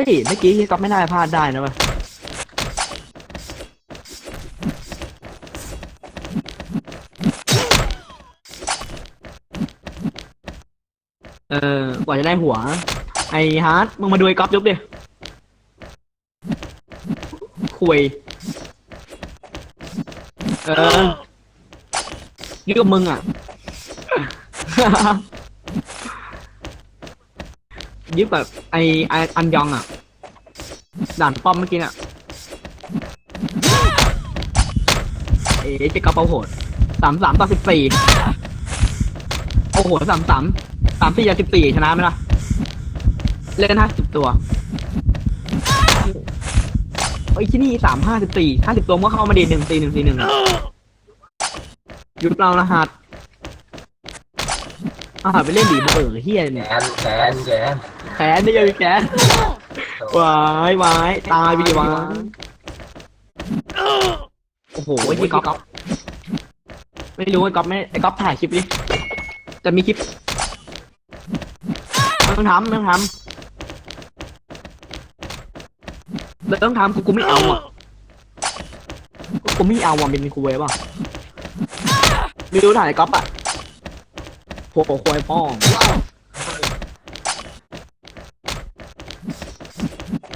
ฮ้ยเมื่อกี้ที่ก๊อฟไม่น่าพลาดได้นะเว้ยเออกว่าจะได้หัว ไอ้ฮาร์ดมึงมาดูไอ้ก๊อฟยุบดิคุย เออนี่กับมึงอะ ยึดแบบไอไออันยองอะ ด่านป้อมเมื่อกี้น่ะเอ๊ะเจะกระเป๋าโหดสามสามต่อสิบสี่โอ้โหสามสามสามสี่ต่สิบสี่ชนะไหมล่ะ เล่นห้าสิบตัวไอ้ยที่นี่สามห้าสิบสี่ห้าสิบตัวมันก็เข้ามาดีหนึ่งสี่หนึ่งสี่หนึ่งหยุบเรารหัส อาหาไปเล่นดีมาเออเฮียเนี่ยนแกนแกนแขนได้ยังมีแขนวายวายตายไปดิวายโอ้โหไอ้ที่ก๊อฟไม่รู้ไอ้ก๊อฟไม่ไอ้ก๊อฟถ่ายคลิปดิจะมีคลิปต้องทำต้องทำไม่ต้องทำกูกูไม่เอาอะกูไม่เอาอะเป็นกูเว้ยป่ะไม่รู้ถ่ายก๊อฟอะ โผล่ควายป้อง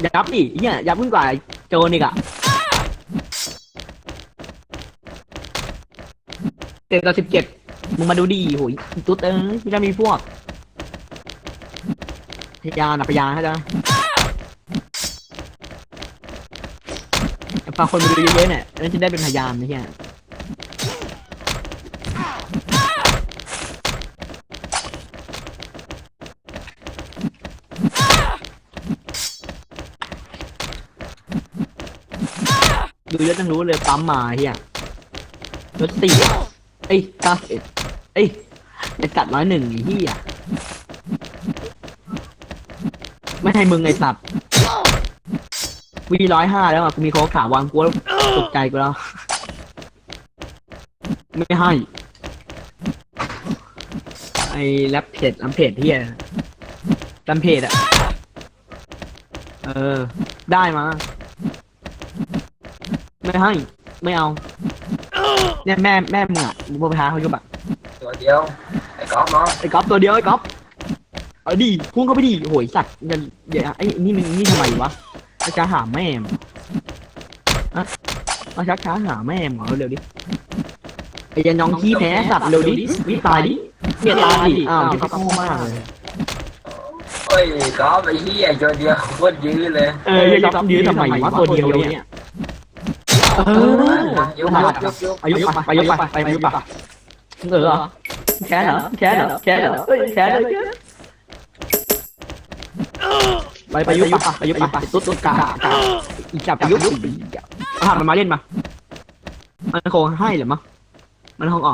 ยับดิเนี่ยยับขึ้นกว่าโจนอีกอะเจ็ดต่อสิบเจ็ดมึงมาดูดีโหยตุ๊ดเอ้ยไม่ได้มีพวกพยานอะพยานเข้าใจไหมฝากคนมาดูเยอะๆเนี่ยแล้วจะได้เป็นพยานนะเฮีย ดูยอะต้งรู้เลยปั๊มมาเฮียรถสี่เอ้ยเก้าเอ็ดเอ้ยไอสัตว์ร้อยหนึ่งเฮียไม่ให้มึงไอสัตว์วีร้อยห้าแล้วอะกูมีโค้กขาวางกูแล้วตกใจกูแล้ว ไม่ให้ ไอแรปเพจอัมเพจเฮียดัมเพจอะ เออ ได้มา ไม่ให้ ไม่เอา เนี่ยแม่แม่มึงอะมึงไปหาเขาอยู่แบบตัวเดียวไอ้ก๊อฟเนาะไอ้ก๊อฟตัวเดียวไอ้ก๊อฟเอาดิพุ่งเข้าไปดิโหยสัตว์อย่าอย่าไอ้นี่มึงนี่ทำไมวะมาจะหาแม่มงอะมาชักช้าหาแม่มงเหรอเร็วดิไอ้ยันยองขี้แพ้สัตว์เร็วดิวิตายดิเนี่ยตายดิอ้าวที่เขาโง่มากเลยโอ้ยก๊อฟไอ้เหี้ยตัวเดียวโคตรยื้อเลยเออยันก๊อฟยื้อทำไมวะตัวเดียวเนี่ย เออยุบมายุบยุบยุบอายุไปอายุไปไปอายุไปเออเหรอแค่เหรอแค่เหรอแค่เหรอเอ้ยแค่เลยไปไปยุบไปไปยุบไปตุ๊ดตุ๊ดกากาอีจับยุบอาหารมันมาเล่นมา มันคงให้เหรือมั้งมันคงออก